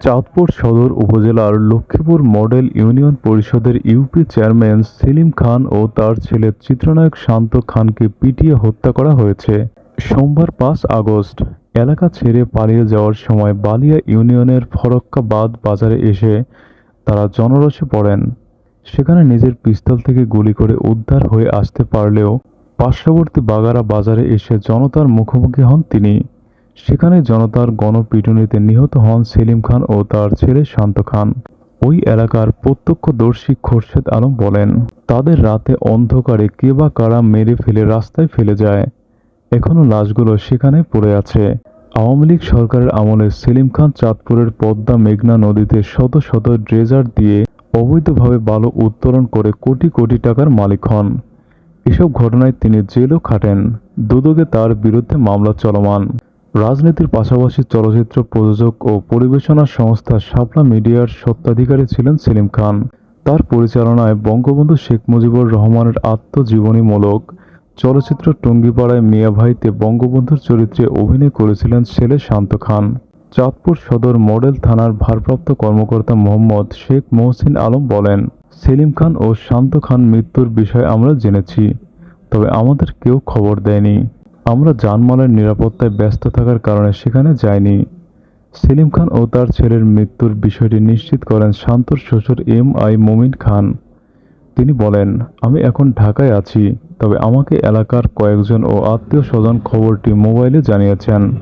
চাঁদপুর সদর উপজেলার Lakshmipur model union পরিষদের ইউপি চেয়ারম্যান সেলিম খান ও তার ছেলে চিত্রনায়ক শান্ত খানকে পিটিয়ে হত্যা করা হয়েছে। সোমবার পাঁচ আগস্ট, এলাকা ছেড়ে পালিয়ে যাওয়ার সময় বালিয়া ইউনিয়নের ফরক্কাবাদ বাজারে এসে তারা জনরসে পড়েন। সেখানে নিজের পিস্তল থেকে গুলি করে উদ্ধার হয়ে আসতে পারলেও পার্শ্ববর্তী বাগারা বাজারে এসে জনতার মুখোমুখি হন তিনি। সেখানে জনতার গণপিটুনিতে নিহত হন সেলিম খান ও তার ছেলে শান্ত খান। ওই এলাকার প্রত্যক্ষদর্শী খোরশেদ আলম বলেন, তাদের রাতে অন্ধকারে কে বা কারা মেরে ফেলে রাস্তায় ফেলে যায়। এখনও লাশগুলো সেখানে পড়ে আছে। আওয়ামী লীগ সরকারের আমলে সেলিম খান চাঁদপুরের পদ্মা মেঘনা নদীতে শত শত ড্রেজার দিয়ে অবৈধভাবে বালু উত্তোলন করে কোটি কোটি টাকার মালিক হন। এসব ঘটনায় তিনি জেলও খাটেন। দুদকে তার বিরুদ্ধে মামলা চলমান। রাজনীতির পাশাপাশি চলচ্চিত্র প্রযোজক ও পরিবেশনা সংস্থা শাপলা মিডিয়ার স্বত্বাধিকারী ছিলেন সেলিম খান। তার পরিচালনায় বঙ্গবন্ধু শেখ মুজিবুর রহমানের আত্মজীবনীমূলক চলচ্চিত্র টুঙ্গিপাড়ায় মিয়া ভাইতে বঙ্গবন্ধুর চরিত্রে অভিনয় করেছিলেন ছেলে শান্ত খান। চাঁদপুর সদর মডেল থানার ভারপ্রাপ্ত কর্মকর্তা মোহাম্মদ শেখ মহসিন আলম বলেন, সেলিম খান ও শান্ত খান মৃত্যুর বিষয়ে আমরা জেনেছি, তবে আমাদের কেউ খবর দেয়নি। আমরা জানমালের নিরাপত্তায় ব্যস্ত থাকার কারণে সেখানে যাইনি। সেলিম খান ও তার ছেলের মৃত্যুর বিষয়টি নিশ্চিত করেন শান্তর শ্বশুর এম আই মোমিন খান। তিনি বলেন, আমি এখন ঢাকায় আছি, তবে আমাকে এলাকার কয়েকজন ও আত্মীয় স্বজন খবরটি মোবাইলে জানিয়েছেন।